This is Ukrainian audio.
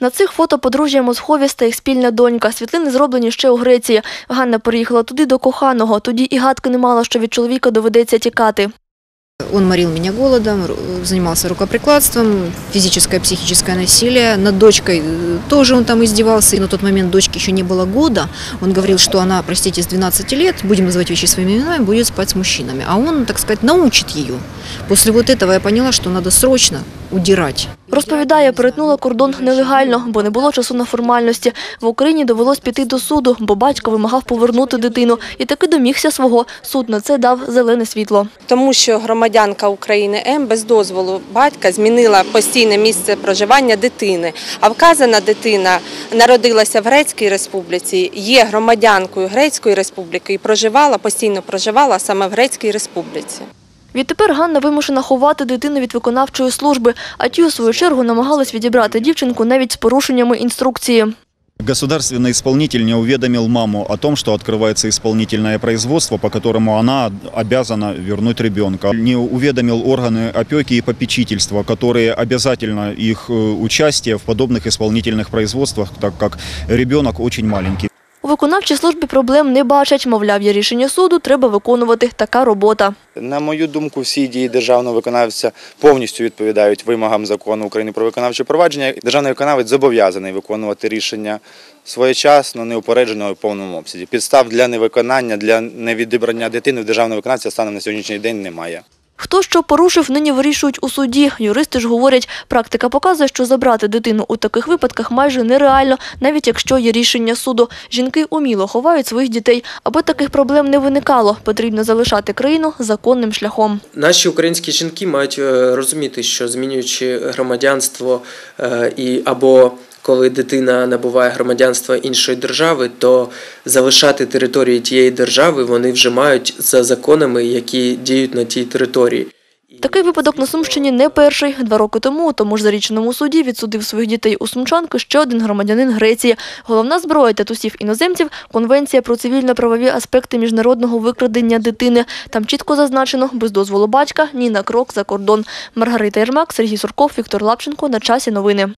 На цих фото подружжя Мосховіс та їх спільна донька. Світлини зроблені ще у Греції. Ганна переїхала туди до коханого. Тоді і гадки не мала, що від чоловіка доведеться тікати. Он морил меня голодом, ру- занимался рукоприкладством, физическое, психическое насилие. Над дочкой э, тоже он там издевался. И на тот момент дочке еще не было года. Он говорил, что она, простите, с 12 лет, будем называть вещи своими именами, будет спать с мужчинами. А он, так сказать, научит ее. После вот этого я поняла, что надо срочно удирать. Розповідає, перетнула кордон нелегально, бо не було часу на формальності. В Україні довелось піти до суду, бо батько вимагав повернути дитину. І таки домігся свого. Суд на це дав зелене світло. тому що громадянка України М без дозволу батька змінила постійне місце проживання дитини. А вказана дитина народилася в Грецькій республіці, є громадянкою Грецької республіки і проживала постійно проживала саме в Грецькій республіці. Відтепер Ганна вимушена ховати дитину від виконавчої служби, а ті, у свою чергу, намагались відібрати дівчинку навіть з порушеннями інструкції. Государственный исполнитель не уведомил маму о том, что открывается исполнительное производство, по которому она обязана вернуть ребенка. Не уведомил органы опеки и попечительства, которые обязательно их э, участие в подобных исполнительных производствах, так как ребенок очень маленький. У виконавчій службі проблем не бачать. Мовляв, є рішення суду, треба виконувати. Така робота. На мою думку, всі дії державного виконавця повністю відповідають вимогам закону України про виконавче провадження. Державний виконавець зобов'язаний виконувати рішення своєчасно, неупереджено в повному обсязі. Підстав для невиконання, для невідібрання дитини в державного виконавця станом на сьогоднішній день немає. Хто що порушив, нині вирішують у суді. Юристи ж говорять, практика показує, що забрати дитину у таких випадках майже нереально, навіть якщо є рішення суду. Жінки уміло ховають своїх дітей. Аби таких проблем не виникало, потрібно залишати країну законним шляхом. Наші українські жінки мають е, розуміти, що змінюючи громадянство е, і або коли дитина набуває громадянства іншої держави, то залишати території тієї держави вони вже мають за законами, які діють на тій території. Такий випадок на Сумщині не перший. Два роки тому тому ж зарічному суді відсудив своїх дітей у Сумчанки ще один громадянин Греції. Головна зброя татусів іноземців – Конвенція про цивільно-правові аспекти міжнародного викрадення дитини. Там чітко зазначено, без дозволу батька ні на крок за кордон. Маргарита Єрмак, Сергій Сурков, Віктор Лапченко. На часі новини.